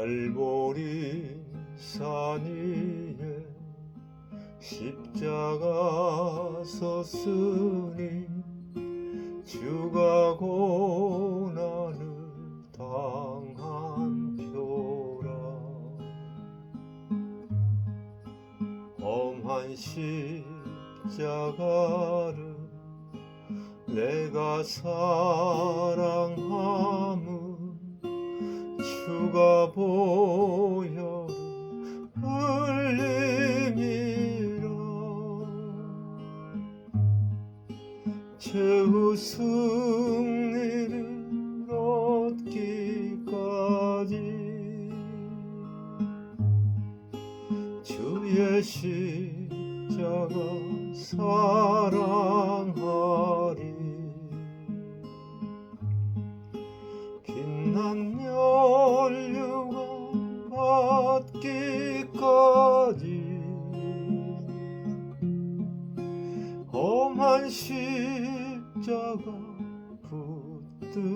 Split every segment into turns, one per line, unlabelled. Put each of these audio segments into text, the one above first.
갈보리 산 위에 십자가 섰으니 주가 고난을 당한 표라. 험한 십자가를 내가 사랑 승리를 얻기까지. 주의 십자가 사랑하리. 빛난 연류가 받기까지. 험한 십자가 붙들겠네.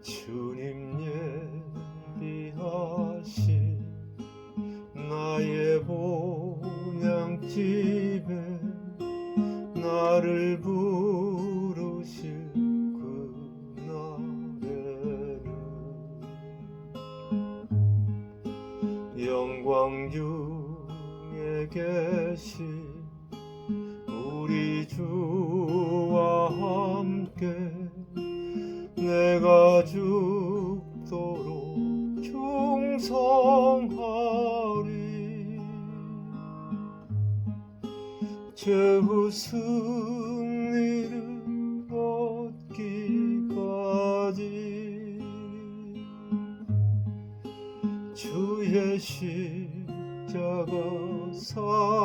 주님 예비하신 나의 본향집에 나를 부르실 그날에는 영광 중에 계신 우리 주와 함께 내가 죽도록 충성하리. 최후 승리를 얻기까지 주의 십 자가 사랑하리.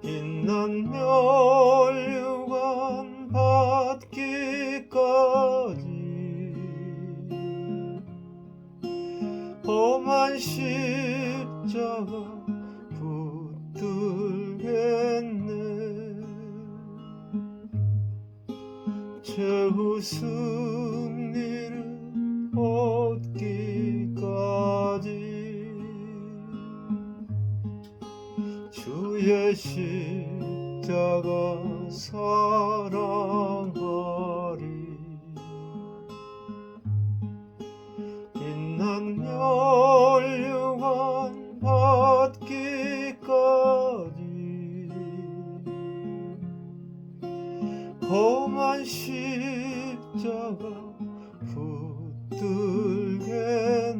빛난 멸류관 받기까지 험한 십자가 붙들겠네. 승 주의 십자가 사랑하리. 빛난 멸류관 받기까지. 험한 십자가 붙들게